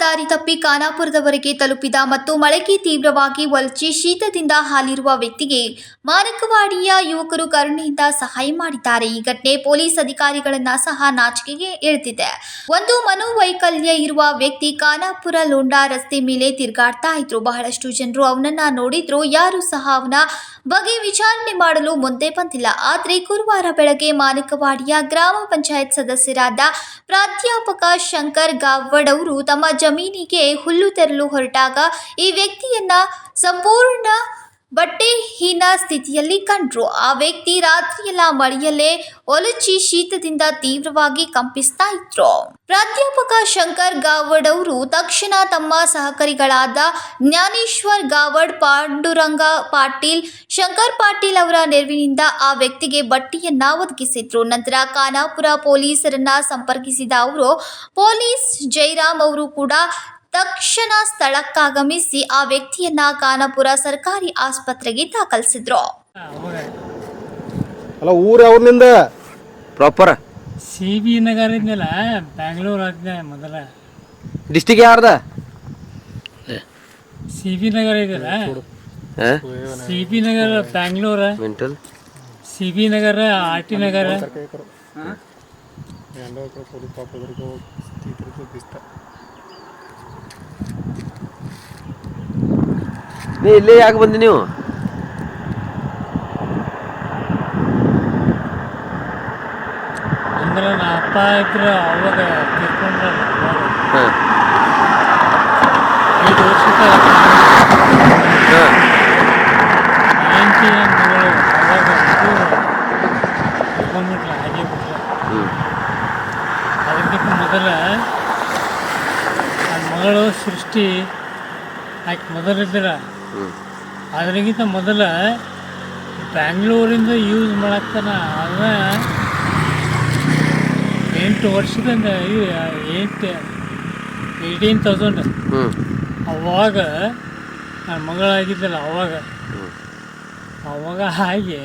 ತಪ್ಪಿ ಖಾನಾಪುರದವರೆಗೆ ತಲುಪಿದ ಮತ್ತು ಮಳೆಗೆ ತೀವ್ರವಾಗಿ ಒಲಚಿ ಶೀತದಿಂದ ಹಾಲಿರುವ ವ್ಯಕ್ತಿಗೆ ಮಾನಕವಾಡಿಯ ಯುವಕರು ಕರುಣೆಯಿಂದ ಸಹಾಯ ಮಾಡಿದ್ದಾರೆ. ಈ ಘಟನೆ ಪೊಲೀಸ್ ಅಧಿಕಾರಿಗಳನ್ನ ಸಹ ನಾಚಿಕೆಗೆ ಎಳೆದಿದೆ. ಒಂದು ಮನೋವೈಕಲ್ಯ ಇರುವ ವ್ಯಕ್ತಿ ಖಾನಾಪುರ ಲೋಂಡಾ ರಸ್ತೆ ಮೇಲೆ ತಿರುಗಾಡ್ತಾ ಇದ್ರು. ಬಹಳಷ್ಟು ಜನರು ಅವನನ್ನ ನೋಡಿದ್ರು. ಯಾರು ಸಹ ಅವನ ಬಗ್ಗೆ ವಿಚಾರಣೆ ಮಾಡಲು ಮುಂದೆ ಬಂದಿಲ್ಲ. ಆದರೆ ಗುರುವಾರ ಬೆಳಗ್ಗೆ ಮಾನಿಕವಾಡಿಯ ಗ್ರಾಮ ಪಂಚಾಯತ್ ಸದಸ್ಯರಾದ ಪ್ರಾಧ್ಯಾಪಕ ಶಂಕರ್ ಗಾವಡ್ ಅವರು ತಮ್ಮ ಜಮೀನಿಗೆ ಹುಲ್ಲು ತೆರಲು ಹೊರಟಾಗ ಈ ವ್ಯಕ್ತಿಯನ್ನ ಸಂಪೂರ್ಣ ಬಟ್ಟೆಹೀನ ಸ್ಥಿತಿಯಲ್ಲಿ ಕಂಡ್ರು. ಆ ವ್ಯಕ್ತಿ ರಾತ್ರಿಯೆಲ್ಲ ಮಳೆಯಲ್ಲೇ ಒಲಚಿ ಶೀತದಿಂದ ತೀವ್ರವಾಗಿ ಕಂಪಿಸ್ತಾ ಇದ್ರು. ಪ್ರಾಧ್ಯಾಪಕ ಶಂಕರ್ ಗಾವಡ್ ಅವರು ತಕ್ಷಣ ತಮ್ಮ ಸಹಕಾರಿಗಳಾದ ಜ್ಞಾನೇಶ್ವರ್ ಗಾವಡ್, ಪಾಂಡುರಂಗ ಪಾಟೀಲ್, ಶಂಕರ್ ಪಾಟೀಲ್ ಅವರ ನೆರವಿನಿಂದ ಆ ವ್ಯಕ್ತಿಗೆ ಬಟ್ಟೆಯನ್ನ ಒದಗಿಸಿದ್ರು. ನಂತರ ಖಾನಾಪುರ ಪೊಲೀಸರನ್ನ ಸಂಪರ್ಕಿಸಿದ ಅವರು, ಪೊಲೀಸ್ ಜೈರಾಮ್ ಅವರು ಕೂಡ ತಕ್ಷಣ ಸ್ಥಳಕ್ಕಾಗಮಿಸಿ ಆ ವ್ಯಕ್ತಿಯನ್ನ ಖಾನಾಪುರ ಸರ್ಕಾರಿ ಆಸ್ಪತ್ರೆಗೆ ದಾಖಲಿಸಿದ್ರು. ಅಲ್ಲ ಊರು ಪ್ರಾಪರ್ ಸಿ ಬಿ ನಗರ ಇದ್ನಲ್ಲ ಬ್ಯಾಂಗ್ಳೂರ್ ಆದ್ನೆ ಮೊದಲ. ಡಿಸ್ಟಿಕ್ ಯಾರ್ದ? ಸಿ ಬಿ ನಗರ ಇದೆಯಲ್ಲ C B Nagar ಬ್ಯಾಂಗ್ಳೂರ? Mental. C B Nagar R T Nagar? ನೀ ಇಲ್ಲೇ ಯಾಕೆ ಬಂದಿ ನೀವು? ಅಂದ್ರೆ ನಾ ಅಪ್ಪ ಇದ್ರ ಅವಾಗ ತೀರ್ಕೊಂಡ್ರಲ್ಲ ಅವಾಗ. ಹಾಂ. ಐದು ವರ್ಷದ ಹಾಂ. ಹೆಂಡತಿ ಮಗಳು ಅವಾಗ ಇದು ತೀರ್ಕೊಂಡ್ಬಿಟ್ಲ ಹಾಗೆ ಬಿಟ್ಲ ಹ್ಞೂ ಅದಕ್ಕಿಂತ ಮೊದಲ ನನ್ನ ಮಗಳು ಸೃಷ್ಟಿ ಆಕೆ ಮೊದಲಿದ್ದೀರಾ ಅದರಿಗಿಂತ ಮೊದಲ ಬ್ಯಾಂಗ್ಳೂರಿಂದ ಯೂಸ್ ಮಾಡತ್ತಾನ ಅದನ್ನ ಎಂಟು ವರ್ಷದಿಂದ ಎಂಟು ಏಯ್ಟೀನ್ ತೌಸಂಡ್ ಅವಾಗ ನನ್ನ ಮಗಳಾಗಿದ್ದಲ್ಲ ಅವಾಗ. ಅವಾಗ ಹಾಗೆ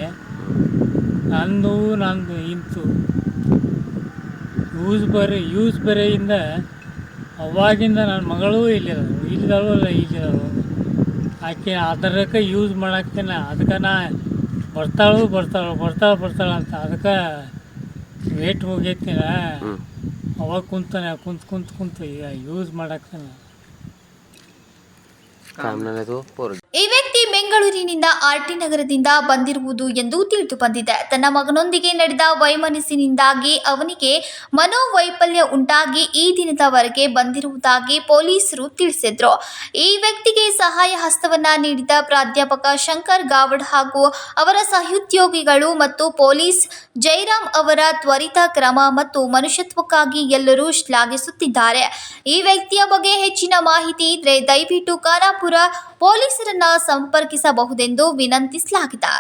ನಂದು ನಂದು ಇಂತು. ಯೂಸ್ ಬರೀ ಯೂಸ್ ಬರೆಯಿಂದ ಅವಾಗಿಂದ ನನ್ನ ಮಗಳೂ ಇಲ್ಲಿರೋದು. ಇಲ್ಲಿದ್ದಾಳು ಅಲ್ಲ ಇಲ್ಲಿರೋದು. ಆಕೆ ಅದರಕ್ಕೆ ಯೂಸ್ ಮಾಡಾಕ್ತೇನೆ. ಅದಕ್ಕೆ ನಾ ಬರ್ತಾಳು ಬರ್ತಾಳು ಬರ್ತಾಳೆ ಬರ್ತಾಳೆ ಅಂತ. ಅದಕ್ಕೆ ವೇಟ್ ಹೋಗೈತಿನ ಅವಾಗ ಕುಂತಾನೆ ಕುಂತ್ ಕುಂತ್ ಕುಂತು ಈಗ ಯೂಸ್ ಮಾಡಾಕ್ತಾನೆ ಕಾಮ್ನಾಲೆ ತೋ ಪೋರ್ ಈ ವ್ಯಕ್ತಿ ಬೆಂಗಳೂರಿನಿಂದ ಆರ್ಟಿ ನಗರದಿಂದ ಬಂದಿರುವುದು ಎಂದು ತಿಳಿದು ಬಂದಿದೆ. ತನ್ನ ಮಗನೊಂದಿಗೆ ನಡೆದ ವೈಮನಸ್ಸಿನಿಂದಾಗಿ ಅವನಿಗೆ ಮನೋವೈಫಲ್ಯ ಉಂಟಾಗಿ ಈ ದಿನದವರೆಗೆ ಬಂದಿರುವುದಾಗಿ ಪೊಲೀಸರು ತಿಳಿಸಿದ್ರು. ಈ ವ್ಯಕ್ತಿಗೆ ಸಹಾಯ ಹಸ್ತವನ್ನ ನೀಡಿದ ಪ್ರಾಧ್ಯಾಪಕ ಶಂಕರ್ ಗಾವಡ್ ಹಾಗೂ ಅವರ ಸಹೋದ್ಯೋಗಿಗಳು ಮತ್ತು ಪೊಲೀಸ್ ಜೈರಾಮ್ ಅವರ ತ್ವರಿತ ಕ್ರಮ ಮತ್ತು ಮನುಷ್ಯತ್ವಕ್ಕಾಗಿ ಎಲ್ಲರೂ ಶ್ಲಾಘಿಸುತ್ತಿದ್ದಾರೆ. ಈ ವ್ಯಕ್ತಿಯ ಬಗ್ಗೆ ಹೆಚ್ಚಿನ ಮಾಹಿತಿ ಇದ್ರೆ ದಯವಿಟ್ಟು ಖಾನಾಪುರ ಪೊಲೀಸರನ್ನ ಸಂಪರ್ಕಿಸಬಹುದೆಂದು ವಿನಂತಿಸಲಾಗಿದೆ.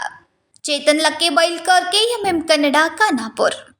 ಚೇತನ್ ಲಕ್ಕೆ ಬೈಲ್ಕರ್ ಕೆಎಂಎಂ ಕನ್ನಡ ಖಾನಾಪುರ್.